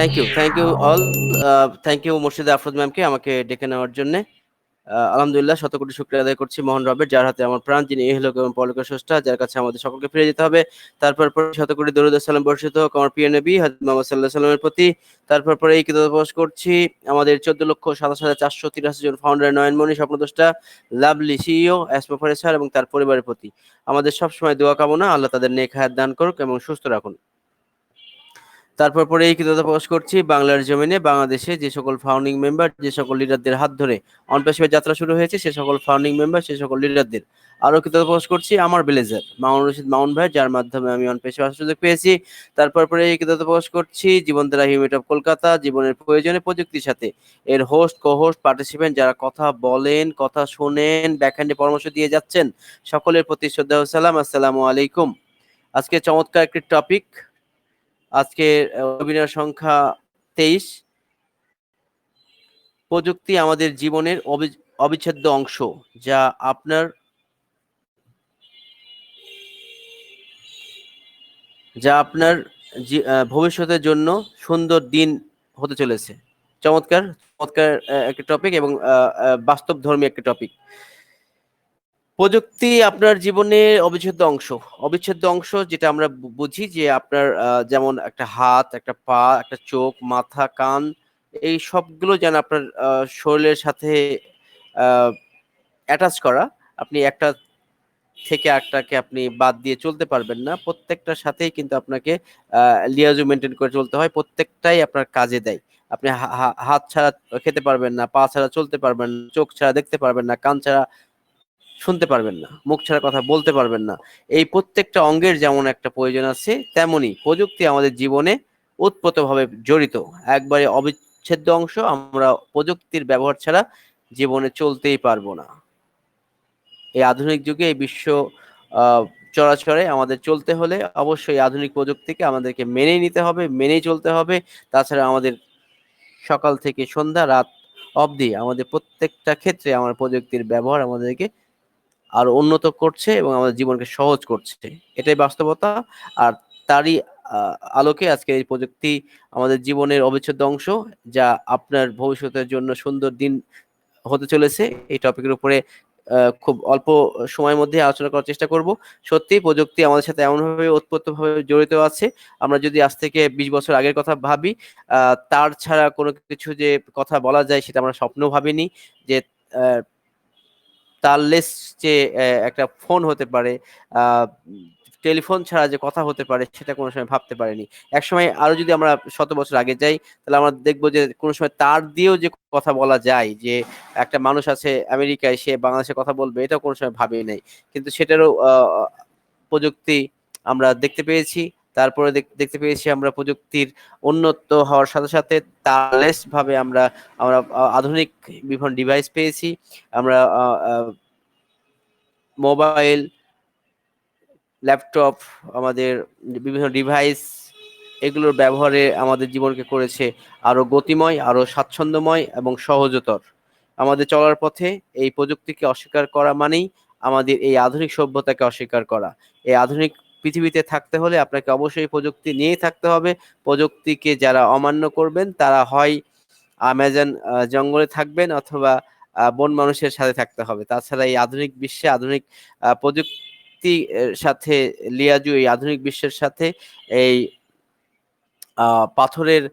Thank you thank you all thank you Murshida Afroz ম্যামকে আমাকে ডেকে নেওয়ার জন্য। আলহামদুলিল্লাহ শত কোটি শুক্রিয়া আদায় করছি মোহন রবের, যার হাতে আমার প্রাণ, যিনি ইহলোক এবং পরলোকের স্রষ্টা, যার কাছে আমাদের সকলকে ফিরে যেতে হবে। তারপর পরে শত কোটি দরুদ সালাম বর্ষিত হোক আমার প্রিয় নবী হাজরত মোহাম্মদ সাল্লাহ সাল্লামের প্রতি। তারপর পরে এই প্রকাশ করছি। আমাদের চোদ্দ লক্ষ সাতাশ হাজার চারশো তিরাশি জন ফাউন্ডার নয়নমণি স্বপ্নদোষটা লাভলি সিইও অ্যাসমোফারে স্যার এবং তার পরিবারের প্রতি। আমাদের সবসময় দোয়া কামনা, আল্লাহ তাদের নেক হায়াত দান করুক এবং সুস্থ রাখুন। তারপর পরে এই কৃতজ্ঞতা প্রকাশ করছি, বাংলার জমিনে বাংলাদেশে যে সকল ফাউন্ডিং মেম্বার যে সকল লিডারদের হাত ধরে অনপেশিপের যাত্রা শুরু হয়েছে, সে সকল ফাউন্ডিং মেম্বার সে সকল লিডারদের আরও কৃতজ্ঞতা প্রকাশ করছি। আমার ব্লেজার মাউন রশিদ মাউন ভাই, যার মাধ্যমে আমি অনপেশে আসার সুযোগ পেয়েছি। তারপর পরে এই কৃতজ্ঞতা প্রকাশ করছি জীবন দ্বারা হিউমেট অফ কলকাতা, জীবনের প্রয়োজনে প্রযুক্তির সাথে। এর হোস্ট কো হোস্ট পার্টিসিপেন্ট যারা কথা বলেন, কথা শোনেন ব্যাকহ্যান্ডে পরামর্শ দিয়ে যাচ্ছেন, সকলের প্রতি শ্রদ্ধা সালাম। আসসালামু আলাইকুম। আজকে চমৎকার একটি টপিক আজকে ওয়েবিনার সংখ্যা তেইশ। প্রযুক্তি আমাদের জীবনের অবি- অবিচ্ছেদ্য অংশ, যা আপনার যা আপনার ভবিষ্যতের জন্য সুন্দর দিন হতে চলেছে। চমৎকার চমৎকার একটি টপিক এবং বাস্তব ধর্মী একটি টপিক প্রযুক্তি আপনার জীবনের অবিচ্ছেদ্য অংশ। অবিচ্ছেদ্য অংশ যেটা আমরা বুঝি যে আপনার যেমন একটা হাত, একটা পা, একটা চোখ, মাথা, কান, এই সবগুলো যেন আপনার শরীরের সাথে অ্যাটাচ করা। আপনি একটা থেকে একটাকে আপনি বাদ দিয়ে চলতে পারবেন না। প্রত্যেকটার সাথেই কিন্তু আপনাকে লিয়াজু মেনটেন করে চলতে হয়। প্রত্যেকটাই আপনার কাজে দেয়। আপনি হাত ছাড়া খেতে পারবেন না, পা ছাড়া চলতে পারবেন চোখ ছাড়া দেখতে পারবেন না, কান ছাড়া শুনতে পারবেন না, মুখ ছাড়া কথা বলতে পারবেন না। এই প্রত্যেকটা অঙ্গের যেমন একটা প্রয়োজন আছে, তেমনি প্রযুক্তি আমাদের জীবনে ওতপ্রোতভাবে জড়িত। একবারে অবিচ্ছেদ্য অংশ আমরা প্রযুক্তির ব্যবহার ছাড়া জীবনে চলতেই পারব না। এই আধুনিক যুগে, এই বিশ্ব চরাচরে আমাদের চলতে হলে অবশ্যই আধুনিক প্রযুক্তিকে আমাদেরকে মেনে নিতে হবে, মেনেই চলতে হবে। তাছাড়া আমাদের সকাল থেকে সন্ধ্যা, রাত অবধি আমাদের প্রত্যেকটা ক্ষেত্রে আমার প্রযুক্তির ব্যবহার আমাদেরকে আরও উন্নত করছে এবং আমাদের জীবনকে সহজ করছে। এটাই বাস্তবতা। আর তারই আলোকে আজকে এই প্রযুক্তি আমাদের জীবনের অবিচ্ছেদ্য অংশ, যা আপনার ভবিষ্যতের জন্য সুন্দর দিন হতে চলেছে। এই টপিকের উপরে খুব অল্প সময়ের মধ্যে আলোচনা করার চেষ্টা করব। সত্যি, প্রযুক্তি আমাদের সাথে এমনভাবে ওতপ্রোতভাবে জড়িত আছে। আমরা যদি আজ থেকে বিশ বছর আগের কথা ভাবি তার ছাড়া কোনো কিছু যে কথা বলা যায়, সেটা আমরা স্বপ্ন ভাবিনি যে তারলেস যে একটা ফোন হতে পারে টেলিফোন ছাড়া যে কথা হতে পারে সেটা কোনো সময় ভাবতে পারিনি। একসময় আরও যদি আমরা শত বছর আগে যাই, তাহলে আমরা দেখব যে কোনো সময় তার দিয়েও যে কথা বলা যায়, যে একটা মানুষ আছে আমেরিকায়, সে বাংলাদেশে কথা বলবে, এটাও কোনো সময় ভাবি নাই। কিন্তু সেটারও প্রযুক্তি আমরা দেখতে পেয়েছি। তারপরে দেখতে পেয়েছি আমরা প্রযুক্তির উন্নত হওয়ার সাথে সাথে তারলেস ভাবে আমরা আমরা আধুনিক বিভিন্ন ডিভাইস পেয়েছি। আমরা মোবাইল ল্যাপটপ আমাদের বিভিন্ন ডিভাইস এগুলোর ব্যবহারে আমাদের জীবনকে করেছে আরও গতিময় আরও স্বাচ্ছন্দ্যময় এবং সহজতর। আমাদের চলার পথে এই প্রযুক্তিকে অস্বীকার করা মানেই আমাদের এই আধুনিক সভ্যতাকে অস্বীকার করা। এই আধুনিক পৃথিবীতে থাকতে হলে আপনাকে অবশ্যই প্রযুক্তি নিয়েই থাকতে হবে। প্রযুক্তিকে যারা অমান্য করবেন, তারা হয় আমাজন জঙ্গলে থাকবেন অথবা বন মানুষের সাথে থাকতে হবে। তাছাড়া এই আধুনিক বিশ্বে আধুনিক প্রযুক্তি সাথে লিয়াজু এই আধুনিক বিশ্বের সাথে এই পাথরের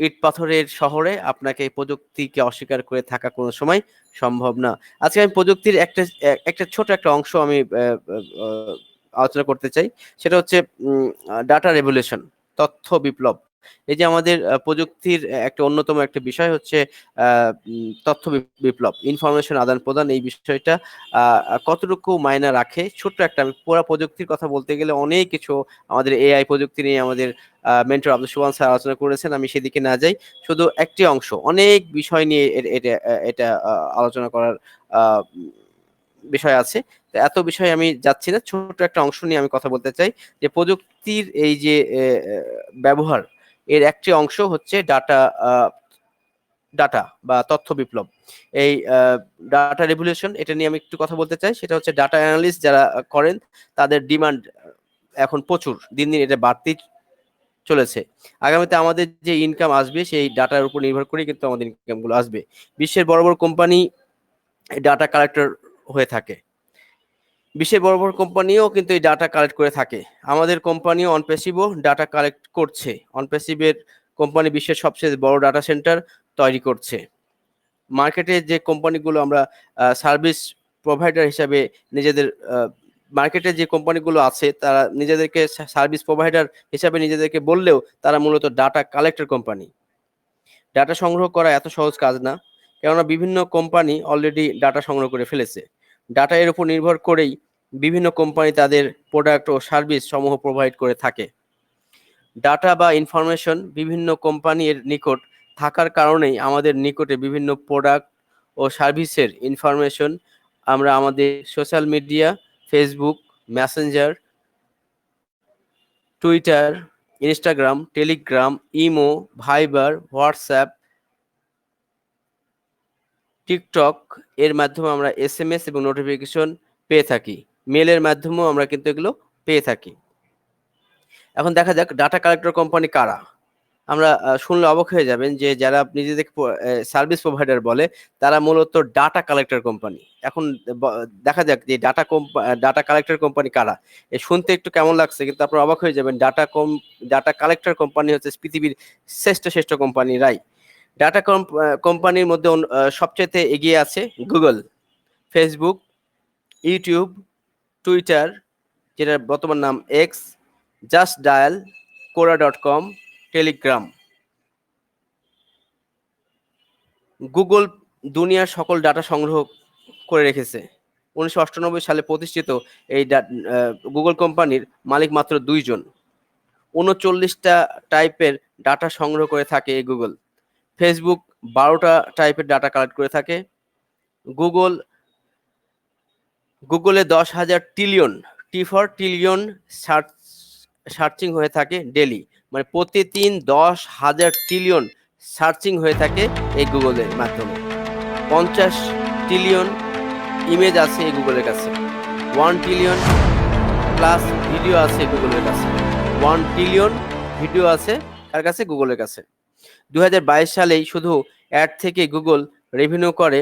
ইট পাথরের শহরে আপনাকে প্রযুক্তিকে অস্বীকার করে থাকা কোনো সময় সম্ভব না। আজকে আমি প্রযুক্তির একটা একটা ছোট একটা অংশ আমি আলোচনা করতে চাই, সেটা হচ্ছে ডাটা রেভলিউশন তথ্য বিপ্লব। এই যে আমাদের প্রযুক্তির একটা অন্যতম একটা বিষয় হচ্ছে তথ্য বিপ্লব ইনফরমেশন আদান প্রদান, এই বিষয়টা কতটুকু মায়না রাখে? ছোট্ট একটা, আমি পুরো প্রযুক্তির কথা বলতে গেলে অনেক কিছু আমাদের এআই প্রযুক্তি নিয়ে আমাদের মেন্টর আব্দুল সুবান স্যার আলোচনা করেছেন, আমি সেদিকে না যাই, শুধু একটি অংশ, অনেক বিষয় নিয়ে এটা এটা আলোচনা করার বিষয় আছে। এত বিষয় আমি যাচ্ছি না। ছোট একটা অংশ নিয়ে আমি কথা বলতে চাই যে প্রযুক্তির এই যে ব্যবহার, এর একটি অংশ হচ্ছে ডাটা ডাটা বা তথ্য বিপ্লব। এই ডাটা রেভলিউশন এটা নিয়ে আমি একটু কথা বলতে চাই। সেটা হচ্ছে ডাটা অ্যানালিস্ট যারা করেন, তাদের ডিমান্ড এখন প্রচুর। দিন দিন এটা বাড়তেই চলেছে। আগামীতে আমাদের যে ইনকাম আসবে, সেই ডাটার উপর নির্ভর করে কিন্তু আমাদের ইনকামগুলো আসবে। বিশ্বের বড় বড় কোম্পানি ডাটা কালেক্টর হয়ে থাকে। বিশ্বের বড় বড় কোম্পানিও কিন্তু এই ডাটা কালেক্ট করে থাকে। আমাদের কোম্পানিও অনপেসিভও ডাটা কালেক্ট করছে। অনপেসিভের কোম্পানি বিশ্বের সবচেয়ে বড় ডাটা সেন্টার তৈরি করছে। মার্কেটে যে কোম্পানিগুলো আমরা সার্ভিস প্রোভাইডার হিসাবে নিজেদের মার্কেটে যে কোম্পানিগুলো আছে, তারা নিজেদেরকে সার্ভিস প্রোভাইডার হিসাবে নিজেদেরকে বললেও তারা মূলত ডাটা কালেক্টর কোম্পানি। ডাটা সংগ্রহ করা এত সহজ কাজ না, কেননা বিভিন্ন কোম্পানি অলরেডি ডাটা সংগ্রহ করে ফেলেছে। ডাটা এর উপর নির্ভর করেই বিভিন্ন কোম্পানি তাদের প্রোডাক্ট ও সার্ভিস সমূহ প্রোভাইড করে থাকে। ডাটা বা ইনফরমেশন বিভিন্ন কোম্পানির নিকট থাকার কারণেই আমাদের নিকটে বিভিন্ন প্রোডাক্ট ও সার্ভিসের ইনফরমেশন আমরা আমাদের social media Facebook Messenger Twitter Instagram Telegram imo Viber WhatsApp TikTok এর মাধ্যমে আমরা এস এম এস এবং নোটিফিকেশন পেয়ে থাকি। মেলের মাধ্যমেও আমরা কিন্তু এগুলো পেয়ে থাকি। এখন দেখা যাক ডাটা কালেক্টর কোম্পানি কারা? আমরা শুনলে অবাক হয়ে যাবেন যে যারা নিজেদেরকে সার্ভিস প্রোভাইডার বলে, তারা মূলত ডাটা কালেক্টর কোম্পানি এখন দেখা যাক যে ডাটা ডাটা কালেক্টর কোম্পানি কারা। এ শুনতে একটু কেমন লাগছে, কিন্তু আপনারা অবাক হয়ে যাবেন ডাটা কম ডাটা কালেক্টর কোম্পানি হচ্ছে পৃথিবীর শ্রেষ্ঠ শ্রেষ্ঠ কোম্পানিরাই ডাটা কোম্পানির মধ্যে সবচেয়ে এগিয়ে আছে গুগল ফেসবুক ইউটিউব টুইটার যেটার বর্তমান নাম X just dial Quora dot com Telegram Google দুনিয়ার সকল ডাটা সংগ্রহ করে রেখেছে। উনিশশো সালে প্রতিষ্ঠিত এই গুগল কোম্পানির মালিক মাত্র দুইজন উনচল্লিশটা টাইপের ডাটা সংগ্রহ করে থাকে এই গুগল ফেসবুক বারোটা টাইপের ডাটা কালেক্ট করে থাকে। গুগল গুগলে দশ হাজার ট্রিলিয়ন টি ফর ট্রিলিয়ন সার্চ সার্চিং হয়ে থাকে ডেলি মানে প্রতিদিন দশ হাজার ট্রিলিয়ন সার্চিং হয়ে থাকে এই গুগলের মাধ্যমে। পঞ্চাশ ট্রিলিয়ন ইমেজ আছে এই গুগলের কাছে। ওয়ান ট্রিলিয়ন প্লাস ভিডিও আছে গুগলের কাছে। ওয়ান ট্রিলিয়ন ভিডিও আছে কার কাছে গুগলের কাছে। দু হাজার বাইশ সালেই শুধু অ্যাড থেকে গুগল রেভিনিউ করে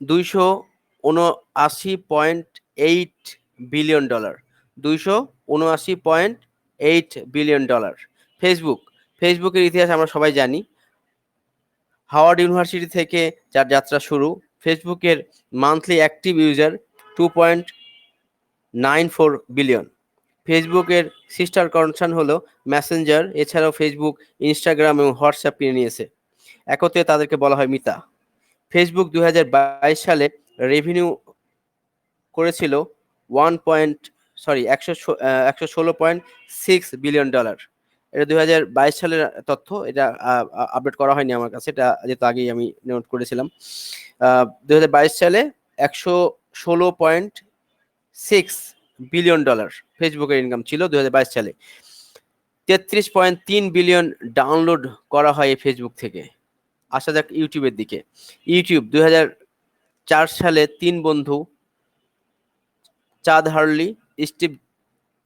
দুইশো উনআশি পয়েন্ট এইট বিলিয়ন ডলার দুইশো উনআশি point eight billion dollar Facebook ফেসবুকের ইতিহাস আমরা সবাই জানি। হাওয়ার্ড ইউনিভার্সিটি থেকে যার যাত্রা শুরু ফেসবুকের monthly active user two point nine four billion ফেসবুকের সিস্টার কনসার্ন হলো মেসেঞ্জার এছাড়াও ফেসবুক ইনস্টাগ্রাম এবং হোয়াটসঅ্যাপ কিনে নিয়েছে। একত্রে তাদেরকে বলা হয় মিতা। ফেসবুক দু বাইশ সালে রেভিনিউ করেছিল ওয়ান পয়েন্ট সরি একশো একশো ষোলো পয়েন্ট সিক্স বিলিয়ন ডলার এটা দুই হাজার বাইশ সালের তথ্য, এটা আপডেট করা হয়নি আমার কাছে, এটা যেহেতু আগেই আমি নোট করেছিলাম। দুই হাজার বাইশ সালে একশো ষোলো পয়েন্ট সিক্স বিলিয়ন ডলার ফেসবুকের ইনকাম ছিল দুই হাজার বাইশ সালে। তেত্রিশ পয়েন্ট তিন বিলিয়ন ডাউনলোড করা হয় এই ফেসবুক থেকে। আসা যাক ইউটিউবের দিকে। ইউটিউব দুই চার সালে তিন বন্ধু, Chad Hurley, Steve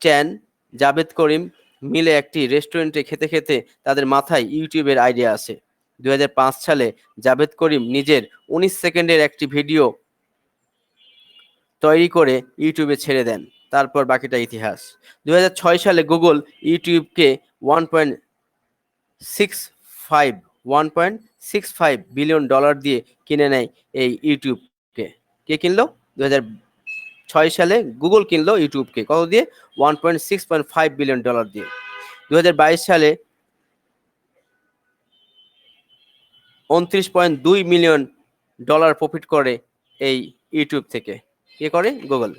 Chen, Jawed Karim মিলে একটি রেস্টুরেন্টে খেতে খেতে তাদের মাথায় ইউটিউবের আইডিয়া আসে। দু হাজার পাঁচ সালে জাভেদ করিম নিজের উনিশ সেকেন্ডের একটি ভিডিও তৈরি করে ইউটিউবে ছেড়ে দেন। তারপর বাকিটা ইতিহাস। দু হাজার ছয় সালে Google ইউটিউবকে one point six five, one point six five billion dollar দিয়ে কিনে নেয় এই ইউটিউবকে। কে কিনলো? দু ছয় সালে গুগল কিনলো ইউটিউবকে। কত দিয়ে? One point six point five billion dollar দিয়ে। দু হাজার বাইশ সালে উনত্রিশ পয়েন্ট দুই মিলিয়ন ডলার প্রফিট করে এই ইউটিউব থেকে। কে করে? গুগল।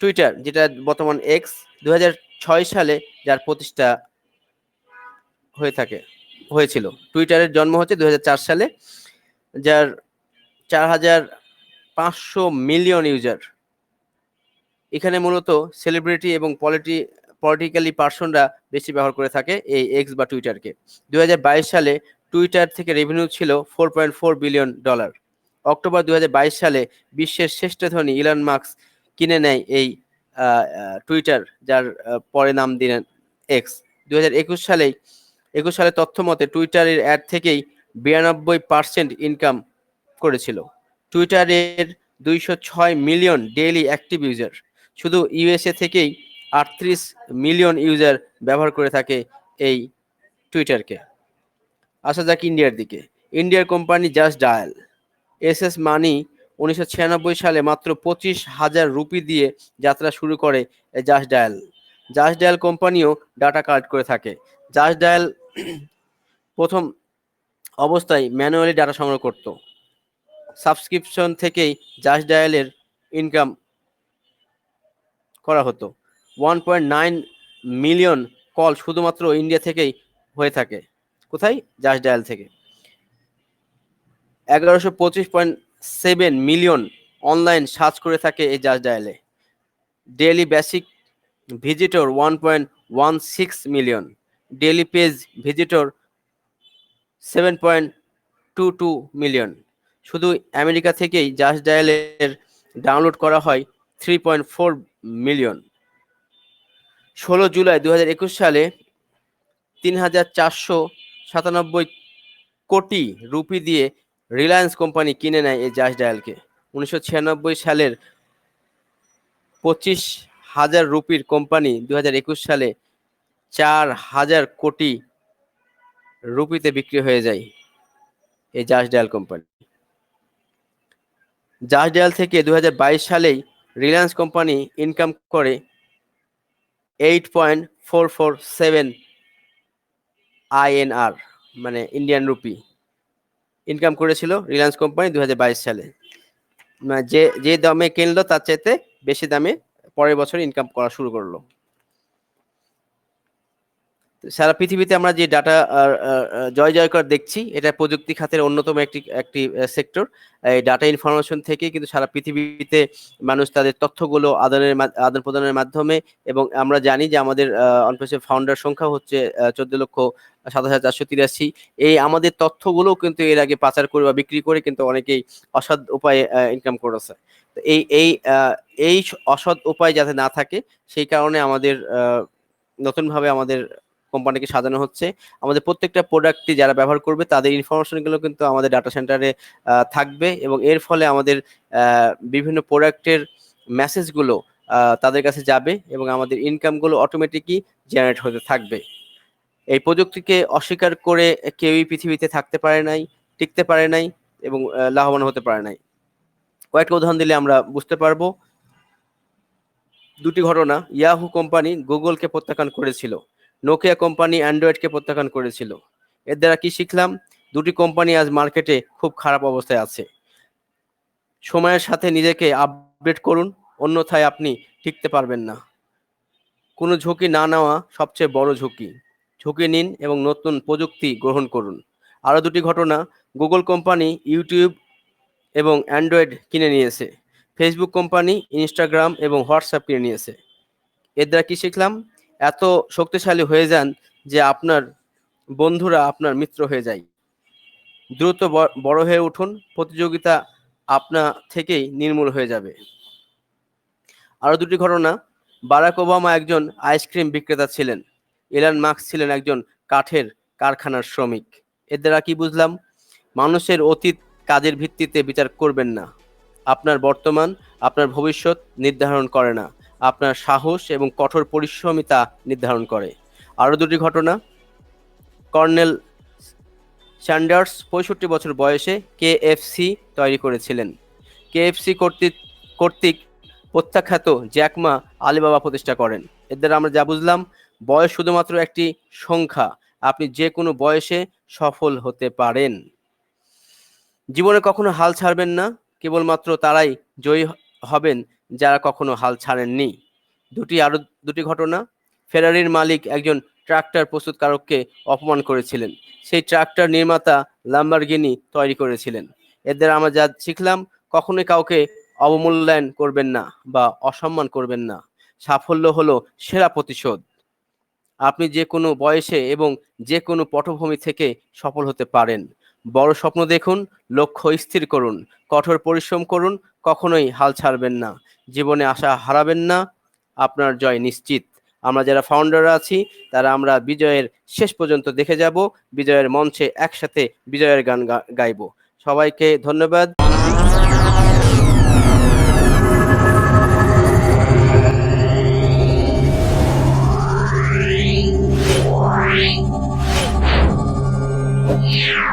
টুইটার যেটা বর্তমান এক্স দুই হাজার ছয় সালে যার প্রতিষ্ঠা হয়ে থাকে, হয়েছিল। টুইটারের জন্ম হচ্ছে দু হাজার চার সালে, যার চার হাজার পাঁচশো মিলিয়ন ইউজার এখানে মূলত সেলিব্রিটি এবং পলিটি পলিটিক্যালি পার্সনরা বেশি ব্যবহার করে থাকে এই এক্স বা টুইটারকে দুই হাজার বাইশ সালে টুইটার থেকে রেভিনিউ ছিল four point four billion dollar October দুই হাজার বাইশ সালে বিশ্বের শ্রেষ্ঠ ধনী ইলন মার্কস কিনে নেয় এই টুইটার যার পরে নাম দিলেন এক্স দুই সালেই, একুশ সালে তথ্য মতে টুইটারের অ্যাড থেকেই বিরানব্বই পার্সেন্ট ইনকাম করেছিল। টুইটারের দুইশো ছয় মিলিয়ন ডেইলি অ্যাক্টিভ ইউজার শুধু ইউএসএ থেকেই আটত্রিশ মিলিয়ন ইউজার ব্যবহার করে থাকে এই টুইটারকে আসা যাক ইন্ডিয়ার দিকে। ইন্ডিয়ার company just dial S S money উনিশশো ছিয়ানব্বই সালে মাত্র পঁচিশ হাজার রুপি দিয়ে যাত্রা শুরু করে জাস্ট ডায়াল জাস্ট ডায়াল কোম্পানিও ডাটা কালেক্ট করে থাকে। জাস্ট ডায়াল প্রথম অবস্থায় ম্যানুয়ালি ডাটা সংগ্রহ করত। সাবস্ক্রিপশন থেকেই জাস্ট ডায়ালের ইনকাম করা হতো। One point nine million call শুধুমাত্র ইন্ডিয়া থেকেই হয়ে থাকে। কোথায়? জাস্ট ডায়াল থেকে। এগারোশো পঁচিশ point seven million online search করে থাকে এই just ডায়ালে। Daily basic visitor one point one six million. Daily page visitor seven point two two million. শুধু আমেরিকা থেকেই জাস্ট ডায়ালের ডাউনলোড করা হয় থ্রি পয়েন্ট ফোর মিলিয়ন। ষোলো জুলাই দু একুশ সালে তিন হাজার চারশো সাতানব্বই কোটি রুপি দিয়ে রিলায়েন্স কোম্পানি কিনে নেয় এই জাস্ট ডায়ালকে। উনিশশো ছিয়ানব্বই সালের পঁচিশ হাজার রুপির কোম্পানি দু হাজার একুশ সালে চার হাজার কোটি রুপিতে বিক্রি হয়ে যায় এই just dial company. Just dial থেকে দু হাজার বাইশ সালেই রিলায়েন্স কোম্পানি ইনকাম করে eight point four four seven INR মানে ইন্ডিয়ান রুপি। ইনকাম করেছিল রিলায়েন্স কোম্পানি দু হাজার বাইশ সালে। যে যে দামে কিনলো তার চাইতে বেশি দামে পরের বছর ইনকাম করা শুরু করল। সারা পৃথিবীতে আমরা যে ডাটা জয় জয় করে দেখছি, এটা প্রযুক্তি খাতের অন্যতম একটি একটি সেক্টর এই ডাটা ইনফরমেশন থেকে কিন্তু সারা পৃথিবীতে মানুষ তাদের তথ্যগুলো আদানের আদান প্রদানের মাধ্যমে এবং আমরা জানি যে আমাদের অনপেসের ফাউন্ডার সংখ্যা হচ্ছে চোদ্দ লক্ষ সাত হাজার চারশো তিরাশি। এই আমাদের তথ্যগুলো কিন্তু এর আগে পাচার করে বা বিক্রি করে কিন্তু অনেকেই অসৎ উপায়ে ইনকাম করেছে। এই এই এই অসৎ উপায় যাতে না থাকে, সেই কারণে আমাদের নতুনভাবে আমাদের কোম্পানিকে সাজানো হচ্ছে। আমাদের প্রত্যেকটা প্রোডাক্টই যারা ব্যবহার করবে, তাদের ইনফরমেশনগুলো কিন্তু আমাদের ডাটা সেন্টারে থাকবে এবং এর ফলে আমাদের বিভিন্ন প্রোডাক্টের মেসেজগুলো তাদের কাছে যাবে এবং আমাদের ইনকামগুলো অটোমেটিকই জেনারেট হতে থাকবে। এই প্রযুক্তিকে অস্বীকার করে কেউই পৃথিবীতে থাকতে পারে নাই, টিকতে পারে নাই এবং লাভবান হতে পারে নাই। কয়েকটা উদাহরণ দিলে আমরা বুঝতে পারব। দুটি ঘটনা, ইয়াহু কোম্পানি গুগলকে প্রত্যাখ্যান করেছিল, নোকিয়া কোম্পানি অ্যান্ড্রয়েডকে প্রত্যাখ্যান করেছিল। এর দ্বারা কি শিখলাম? দুটি কোম্পানি আজ মার্কেটে খুব খারাপ অবস্থায় আছে। সময়ের সাথে নিজেকে আপডেট করুন, অন্যথায় আপনি টিকতে পারবেন না। কোনো ঝুঁকি না নেওয়া সবচেয়ে বড় ঝুঁকি। ঝুঁকি নিন এবং নতুন প্রযুক্তি গ্রহণ করুন। আরও দুটি ঘটনা গুগল কোম্পানি ইউটিউব এবং অ্যান্ড্রয়েড কিনে নিয়েছে। ফেসবুক কোম্পানি ইনস্টাগ্রাম এবং হোয়াটসঅ্যাপ কিনে নিয়েছে। এর দ্বারা কী শিখলাম? এত শক্তিশালী হয়ে যান যে আপনার বন্ধুরা আপনার মিত্র হয়ে যায়। দ্রুত বড় হয়ে উঠুন, প্রতিযোগিতা আপনা থেকেই নির্মূল হয়ে যাবে। আরও দুটি ঘটনা, বারাক ওবামা একজন আইসক্রিম বিক্রেতা ছিলেন। এলান মার্কস ছিলেন একজন কাঠের কারখানার শ্রমিক। এর দ্বারা কি বুঝলাম? মানুষের অতীত কাজের ভিত্তিতে বিচার করবেন না। আপনার বর্তমান, আপনার ভবিষ্যৎ নির্ধারণ করে না। আপনার সাহস এবং কঠোর পরিশ্রমই তা নির্ধারণ করে। আরও দুটি ঘটনা। কর্নেল স্যান্ডার্স পঁয়ষট্টি বছর বয়সে কেএফসি তৈরি করেছিলেন। কেএফসি কর্তৃক কর্তৃক প্রত্যাখ্যাত জ্যাকমা আলিবাবা প্রতিষ্ঠা করেন। এর দ্বারা আমরা যা বুঝলাম বয়স শুধুমাত্র একটি সংখ্যা। আপনি যে কোনো বয়সে সফল হতে পারেন। জীবনে কখনো হাল ছাড়বেন না। কেবলমাত্র তারাই জয়ী হবেন যারা কখনো হাল ছাড়েননি। দুটি আরও, দুটি ঘটনা। ফেরারির মালিক একজন ট্রাক্টর প্রস্তুতকারককে অপমান করেছিলেন। সেই ট্রাক্টর নির্মাতা লাম্বারগিনি তৈরি করেছিলেন। এদের আমরা যা শিখলাম, কখনোই কাউকে অবমূল্যায়ন করবেন না বা অসম্মান করবেন না। সাফল্য হলো সেরা প্রতিশোধ। আপনি যে কোনো বয়সে এবং যে কোনো পটভূমি থেকে সফল হতে পারেন। বড় স্বপ্ন দেখুন, লক্ষ্য স্থির করুন, কঠোর পরিশ্রম করুন, কখনোই হাল ছাড়বেন না। জীবনে আশা হারাবেন না, আপনার জয় নিশ্চিত। আমরা যারা ফাউন্ডার আছি, তারা আমরা বিজয়ের শেষ পর্যন্ত দেখে যাব, বিজয়ের মঞ্চে একসাথে বিজয়ের গান গাইবো। সবাইকে ধন্যবাদ। Yeah.